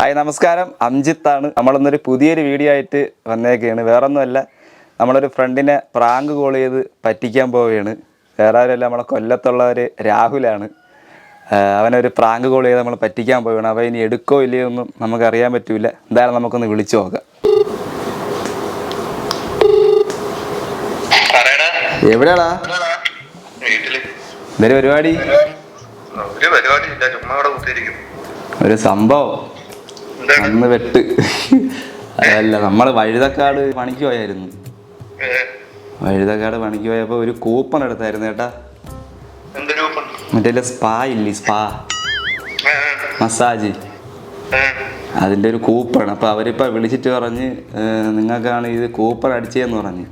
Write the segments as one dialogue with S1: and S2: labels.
S1: Hi നമസ്കാരം. അംജിത്താണ് നമ്മളിന്നൊരു പുതിയൊരു video ആയിട്ട് വന്നേക്കുകയാണ് വേറൊന്നുമല്ല നമ്മളൊരു ഫ്രണ്ടിനെ പ്രാങ്ക് കോൾ ചെയ്ത് പറ്റിക്കാൻ പോവുകയാണ്. വേറെ ആരുമല്ല നമ്മളെ കൊല്ലത്തുള്ള ഒരു രാഹുലാണ് അവനൊരു പ്രാങ്ക് കോൾ ചെയ്ത് നമ്മൾ പറ്റിക്കാൻ പോവുകയാണ്. അവ ഇനി എടുക്കോ ഇല്ലയോ ഒന്നും നമുക്കറിയാൻ പറ്റില്ല എന്തായാലും നമുക്കൊന്ന് വിളിച്ചു നോക്കാം. എവിടെയാടാ? ഇതൊരു പരിപാടി?
S2: ഒരു
S1: സംഭവം. അന്ന് വെട്ട്. അതല്ല നമ്മൾ വഴുതക്കാട് പണിക്ക് പോയായിരുന്നു. വഴുതക്കാട് പണിക്ക് പോയപ്പോൾ ഒരു കൂപ്പൺ എടുത്തായിരുന്നു ചേട്ടാ മറ്റേ സ്പാ ഇല്ലേ സ്പാ. മസാജ്.
S2: അതിന്റെ
S1: അതിന്റെ ഒരു കൂപ്പൺ. അപ്പോൾ അവരിപ്പോൾ വിളിച്ചിട്ട് പറഞ്ഞ് നിങ്ങൾക്കാണ് ഇത് കൂപ്പൺ അടിച്ചതെന്ന് പറഞ്ഞ്.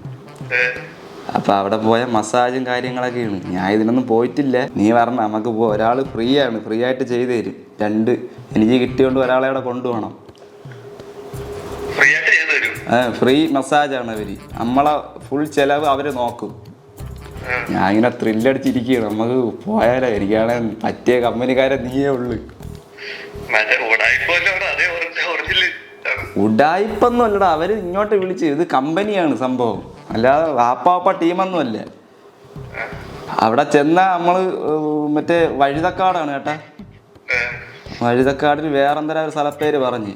S1: അപ്പോൾ അവിടെ പോയ മസാജും കാര്യങ്ങളൊക്കെയാണ്. ഞാൻ ഇതിനൊന്നും പോയിട്ടില്ല. നീ പറഞ്ഞ നമുക്ക് പോ. ഒരാൾ ഫ്രീ ആണ് ഫ്രീ ആയിട്ട് ചെയ്തു തരും. രണ്ട് എനിക്ക് കിട്ടിയോണ്ട് ഒരാളെ അവിടെ കൊണ്ടുപോകണം.
S2: ഫ്രീ
S1: മസാജാണ് അവർ നമ്മളെ ഫുൾ ചിലവ് അവർ നോക്കും. ഞാൻ ഇങ്ങനെ ത്രില്ലടിച്ചിരിക്കുകയാണ് നമുക്ക് പോയാലോ? എനിക്കാണെങ്കിൽ പറ്റിയ കമ്പനിക്കാരെ നീയേ ഉള്ളു. ഉഡായിപ്പൊന്നും അല്ലടാ അവർ ഇങ്ങോട്ട് വിളിച്ച് ഇത് കമ്പനിയാണ് സംഭവം. അല്ലാതെ വാപ്പാപ്പ ടീമൊന്നും അല്ലേ അവിടെ ചെന്ന നമ്മൾ മറ്റേ വഴുതക്കാടാണ് കേട്ടാ. വഴുതക്കാടിന് വേറെന്തര ഒരു സ്ഥലപ്പേര് പറഞ്ഞ്.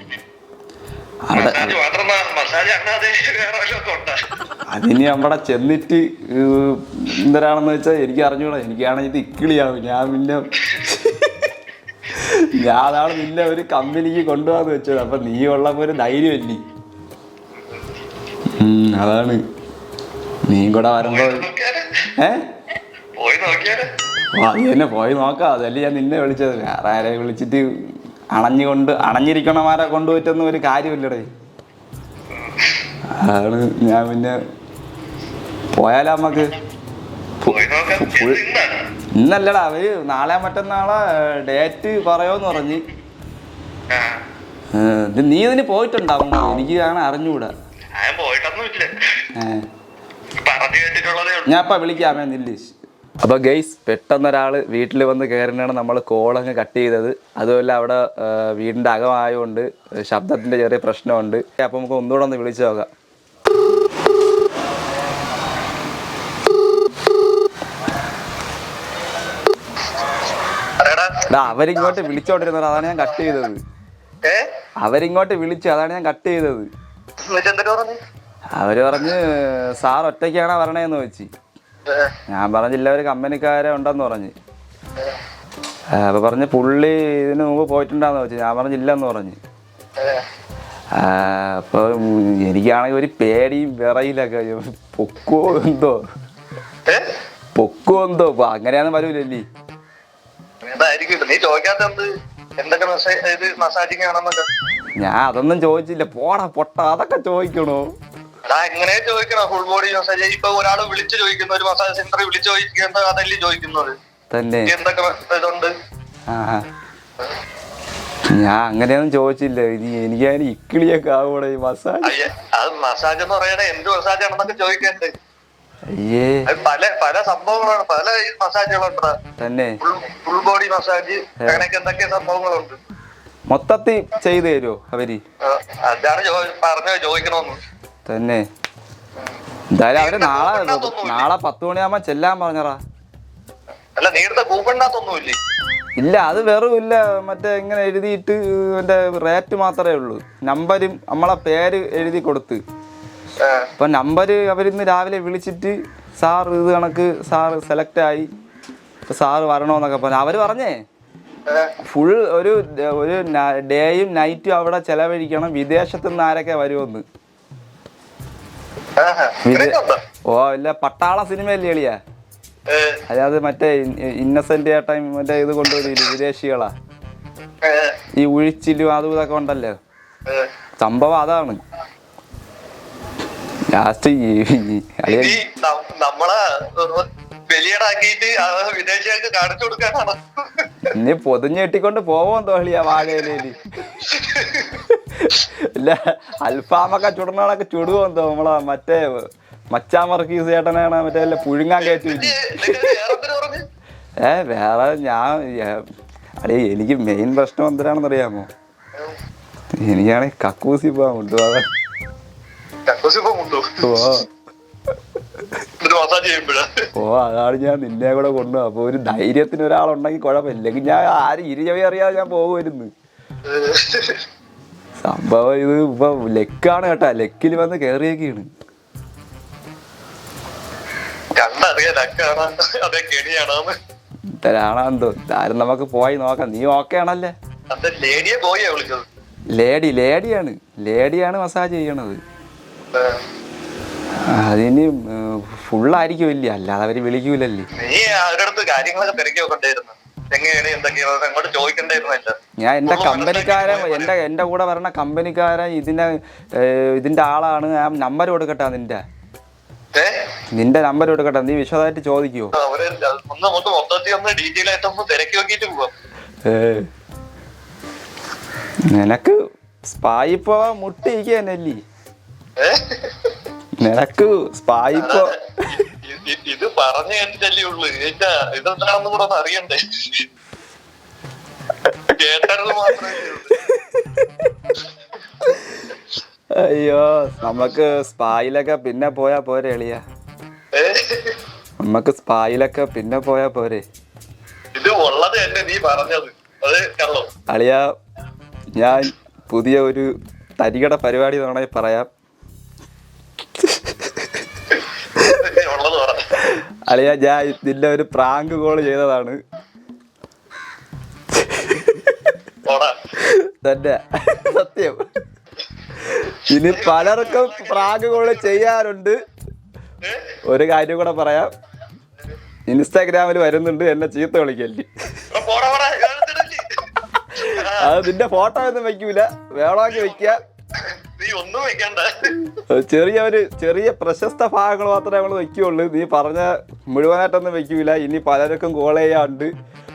S1: അവിടെ അതിന് അവിടെ ചെന്നിട്ട് എന്തരാണെന്ന് വെച്ചാൽ എനിക്ക് അറിഞ്ഞൂടാ. എനിക്കാണെങ്കിൽ ഇത് ഇക്കിളിയാവും. ഞാൻ പിന്നെ ഞാൻ അതാണ് നിന്നെ ഒരു കമ്പനിക്ക് കൊണ്ടുപോകാന്ന് വെച്ചത്. അപ്പൊ നീ ഉള്ളപ്പോ ഒരു ധൈര്യമല്ലേ അതാണ്. നീ കൂടെ വരുമ്പോ ഏ? അത് തന്നെ പോയി നോക്കാം. അതല്ലേ ഞാൻ നിന്നെ വിളിച്ചത്. വേറെ ആരെ വിളിച്ചിട്ട് അണഞ്ഞുകൊണ്ട് അണഞ്ഞിരിക്കണമാരെ കൊണ്ടുപോയിട്ടൊന്നും ഒരു കാര്യമില്ലടേ. അതാണ്. ഞാൻ പിന്നെ പോയാലോ നമുക്ക്
S2: പോയി നോക്കാം?
S1: ഇന്നല്ലടാ അവർ നാളെ മറ്റന്നാളെ ഡേറ്റ് പറയോന്ന് പറഞ്ഞ്. നീ ഇതിന് പോയിട്ടുണ്ടാവും. എനിക്ക് കാണാൻ അറിഞ്ഞുകൂടാ
S2: ഞാൻ പോയിട്ടൊന്നും പറഞ്ഞു കേട്ടിട്ടുള്ളതേ ഉള്ളൂ.
S1: ഞാൻ ഇപ്പം വിളിക്കാമേ നില്ലീഷ്. അപ്പോൾ ഗെയ്സ് പെട്ടെന്ന് ഒരാൾ വീട്ടിൽ വന്ന് കയറിനാണ് നമ്മൾ കോളങ്ങ് കട്ട് ചെയ്തത്. അതുമല്ല അവിടെ വീടിന്റെ വീടിന്റെ അകമായതുകൊണ്ട് ശബ്ദത്തിന്റെ ചെറിയ പ്രശ്നമുണ്ട്. അപ്പോൾ നമുക്ക് ഒന്നുകൂടെ ഒന്ന് വിളിച്ചു നോക്കാം
S2: പറയടാ
S1: എടാ അവരിങ്ങോട്ട് വിളിച്ചോണ്ടിരുന്നത് അതാണ് ഞാൻ കട്ട് ചെയ്തത്. അവരിങ്ങോട്ട് വിളിച്ചു അതാണ് ഞാൻ കട്ട് ചെയ്തത്. അവർ പറഞ്ഞു സാർ ഒറ്റയ്ക്കാണോ വരണേന്ന്
S2: വെച്ച്.
S1: ഞാൻ പറഞ്ഞില്ല ഒരു കമ്പനിക്കാരെ ഉണ്ടെന്ന് പറഞ്ഞ്. അപ്പൊ പറഞ്ഞ് പുള്ളി ഇതിന് മുമ്പ് പോയിട്ടുണ്ടാന്ന് വെച്ച്. ഞാൻ പറഞ്ഞില്ലെന്ന് പറഞ്ഞ്.
S2: ഏ.
S1: ആ, അപ്പൊ എനിക്കാണെങ്കിൽ ഒരു പേടിയും വിറയിലൊക്കെ പൊക്കോ എന്തോ? പൊക്കോ എന്തോ? അപ്പൊ അങ്ങനെയാന്ന്
S2: എന്തായിരിക്കും നീ ചോദിക്കാത്ത എന്ത്? എന്തൊക്കെ ഇത് മസാജിങ് ആണെന്നൊക്കെ.
S1: ഞാൻ അതൊന്നും ചോദിച്ചില്ല. പോടാ പൊട്ട. അതൊക്കെ ചോദിക്കണോ.
S2: എടാ എങ്ങനെ ചോദിക്കണം? ഫുൾ ബോഡി മസാജ് ഇപ്പൊ ഒരാൾ വിളിച്ചു ചോദിക്കുന്ന ഒരു മസാജ് സെന്ററിൽ വിളിച്ചു ചോദിക്കേണ്ട അതല്ലേ ചോദിക്കുന്നത്?
S1: തന്നെ.
S2: എന്തൊക്കെ ഇതുണ്ട്?
S1: ആ. ഞാൻ അങ്ങനെയൊന്നും ചോദിച്ചില്ല. ഇനി എനിക്കതിന് ഇക്കിളിയൊക്കെ ആവൂടെ ഈ മസാജ്
S2: അത് മസാജ് എന്ന് പറയണേ എന്ത് മസാജ് ആണെന്നൊക്കെ ചോദിക്കണ്ടേ. പല പല സംഭവങ്ങളാണ്. പല മസാജുകളുണ്ട്
S1: തന്നെ.
S2: ഫുൾ ബോഡി മസാജ് അങ്ങനെയൊക്കെ എന്തൊക്കെ സംഭവങ്ങളുണ്ട്.
S1: മൊത്തത്തിൽ ചെയ്തു തരുമോ
S2: അവർ? അതാണ് പറഞ്ഞത് ചോദിക്കണമെന്ന്.
S1: തന്നെ. എന്തായാലും അവർ നാളെ നാളെ പത്ത് മണിയാകുമ്പോ ചെല്ലാൻ പറഞ്ഞറാ.
S2: അല്ല നേരത്തെ കൂപ്പണിനകത്തൊന്നുമില്ലേ
S1: ഇല്ല അത് വെറും ഇല്ല മറ്റേ ഇങ്ങനെ എഴുതിയിട്ട് എന്റെ റേറ്റ് മാത്രമേ ഉള്ളൂ. നമ്പരും നമ്മളെ പേര് എഴുതി കൊടുത്ത്. അപ്പം നമ്പർ അവരിന്ന് രാവിലെ വിളിച്ചിട്ട് സാർ ഇത് കണക്ക് സാർ സെലക്ട് ആയി. ഇപ്പൊ സാറ് വരണോന്നൊക്കെ പറഞ്ഞു. അവർ പറഞ്ഞേ. ഫുൾ ഒരു ഒരു ഡേയും നൈറ്റും അവിടെ ചെലവഴിക്കണം. വിദേശത്തു നിന്ന് ആരൊക്കെ വരുമെന്ന്? ഓ ഇല്ല പട്ടാള സിനിമയല്ലേ എളിയാ? അതായത് മറ്റേ ഇന്നസെന്റ് ഏട്ടൻ മറ്റേ ഇത് കൊണ്ടുവരില്ല വിദേശികളാ? ഈ ഉഴിച്ചിലും അതും ഇതൊക്കെ ഉണ്ടല്ലോ. സംഭവം അതാണ്. ലാസ്റ്റ്
S2: നം- നമ്മളെ വലിയടാക്കിയിട്ട് വിദേശികൾക്ക് കാണിച്ചു കൊടുക്കാനാണ്.
S1: ഇനി പൊതിഞ്ഞ് കെട്ടിക്കൊണ്ട് പോവോന്ന് തോളിയാ വാഴയിലേൽ ഇല്ല അൽഫാമൊക്കെ ചുടണോളൊക്കെ ചുടുവോന്തോ നമ്മളെ മറ്റേ മച്ചാമർക്ക് ചേട്ടനാണ് മറ്റേ അല്ല പുഴുങ്ങാൻ കയറ്റി ഏ വേറെ ഞാൻ അടേ എനിക്ക് മെയിൻ പ്രശ്നം എന്തിനാണെന്ന് അറിയാമോ എനിക്കാണെങ്കിൽ കക്കൂസി പോകാൻ കൊണ്ടുപോകാൻ.
S2: കക്കൂസ് ഇപ്പൊ മുണ്ടു
S1: ഓ അതാണ് ഞാൻ നിന്നെ കൂടെ കൊണ്ടു അപ്പൊ ഒരു ധൈര്യത്തിന് ഒരാളുണ്ടെങ്കിൽ കുഴപ്പമില്ല. ഇല്ലെങ്കിൽ ഞാൻ ആരും ഇരുചവി അറിയാതെ ഞാൻ പോകുമായിരുന്നു. സംഭവം ഇത് ഇപ്പൊ ലെക്കാണ് കേട്ടാ. ലെക്കിൽ വന്ന്
S2: കേറിയൊക്കെയാണ്.
S1: ഇത്തരാണെന്തോ എന്തായാലും നമുക്ക് പോയി നോക്കാം. നീ ഓക്കെ ആണല്ലേ?
S2: അത് ലേഡിയെ പോയാ വിളിച്ചത്.
S1: ലേഡി ലേഡിയാണ്. ലേഡിയാണ് മസാജ് ചെയ്യണത്. അതിന് ഫുള്ളായിരിക്കുമല്ലേ അല്ലാതെ അവർ വിളിക്കൂലല്ലേ.
S2: നീ കാര്യങ്ങളൊക്കെ തിരക്കി വെക്കണ്ടായിരുന്നു. എങ്ങനെയാണ് എന്തൊക്കെയാണ് അങ്ങോട്ട് ചോദിക്കണ്ടായിരുന്നല്ല
S1: ഞാൻ എന്റെ കമ്പനിക്കാരൻ എന്റെ എന്റെ കൂടെ വരണ കമ്പനിക്കാരൻ ഇതിനെ ഇതിന്റെ ഇതിന്റെ ആളാണ്. ഞാൻ നമ്പർ കൊടുക്കട്ടെ
S2: നിന്റെ
S1: നിന്റെ നമ്പർ കൊടുക്കട്ടെ. നീ വിശദമായിട്ട് ചോദിക്കുവോ
S2: ഒന്ന് നമുക്ക് മൊത്തത്തിൽ ഒന്ന് ഡീറ്റെയിൽ ആയിട്ട് ഒന്ന് തിരക്കി നോക്കിയിട്ട് പോവാം.
S1: നിനക്ക് സ്പായി മുട്ടിരിക്കുക മുട്ടിരിക്കാനല്ലേ
S2: ഏ?
S1: നിനക്ക് സ്പായി പോ
S2: ഇ- ഇ- ഇത് പറഞ്ഞു കേട്ടിട്ടല്ലേ ഉള്ളു. ഇതെന്താണെന്ന് കൂടെ ഒന്ന് അറിയണ്ടേ? കേട്ടത് മാത്രമേ.
S1: അയ്യോ നമുക്ക് സ്പായിലൊക്കെ പിന്നെ പോയാ പോരെ എളിയ? നമുക്ക് സ്പായിലൊക്കെ പിന്നെ പോയാ പോരെ.
S2: ഇത് ഉള്ളത് തന്നെ നീ പറഞ്ഞത്.
S1: അളിയ ഞാൻ പുതിയ ഒരു തരികട പരിപാടി വേണമെങ്കിൽ പറയാം. അളിയ ഞാൻ നിന്റെ ഒരു പ്രാങ്ക് കോൾ ചെയ്തതാണ്. തന്നെ. സത്യം. ഇനി പലർക്കും പ്രാങ്ക് കോൾ ചെയ്യാറുണ്ട് ഒരു കാര്യം കൂടെ പറയാം. ഇൻസ്റ്റാഗ്രാമിൽ വരുന്നുണ്ട് എന്നെ ചീത്ത വിളിക്കല്ലേ. അത് നിന്റെ ഫോട്ടോ ഒന്നും വെക്കൂല. വേണമെങ്കിൽ വെക്കുക ചെറിയ ഒരു ചെറിയ പ്രശസ്ത ഭാഗങ്ങൾ മാത്രമേ നമ്മൾ വെക്കുകയുള്ളൂ നീ പറഞ്ഞ മുഴുവനായിട്ടൊന്നും വെക്കൂല. ഇനി പലർക്കും കോൾ ചെയ്യാറുണ്ട്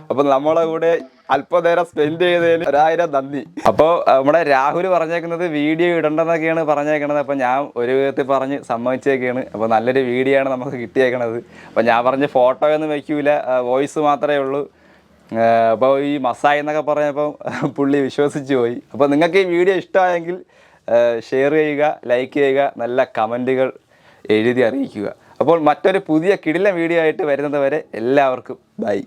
S1: അപ്പൊ നമ്മളെ കൂടെ അല്പനേരം സ്പെൻഡ് ചെയ്തതിന് ഒരായിരം നന്ദി. അപ്പോൾ നമ്മുടെ രാഹുൽ പറഞ്ഞേക്കുന്നത് വീഡിയോ ഇടണ്ടെന്നൊക്കെയാണ് പറഞ്ഞേക്കണത്. അപ്പോൾ ഞാൻ ഒരു വിധത്തിൽ പറഞ്ഞ് സമ്മതിച്ചേക്കാണ്. അപ്പോൾ നല്ലൊരു വീഡിയോ ആണ് നമുക്ക് കിട്ടിയേക്കണത്. അപ്പോൾ ഞാൻ പറഞ്ഞ ഫോട്ടോ ഒന്നും വെക്കൂല. വോയിസ് മാത്രമേ ഉള്ളൂ. അപ്പോൾ ഈ മസായി എന്നൊക്കെ പറഞ്ഞപ്പോൾ പുള്ളി വിശ്വസിച്ച് പോയി. അപ്പോൾ നിങ്ങൾക്ക് ഈ വീഡിയോ ഇഷ്ടമായെങ്കിൽ ഷെയർ ചെയ്യുക ലൈക്ക് ചെയ്യുക നല്ല കമന്റുകൾ എഴുതി അറിയിക്കുക. അപ്പോൾ മറ്റൊരു പുതിയ കിടിലം വീഡിയോ ആയിട്ട് വരുന്നത് വരെ എല്ലാവർക്കും ബൈ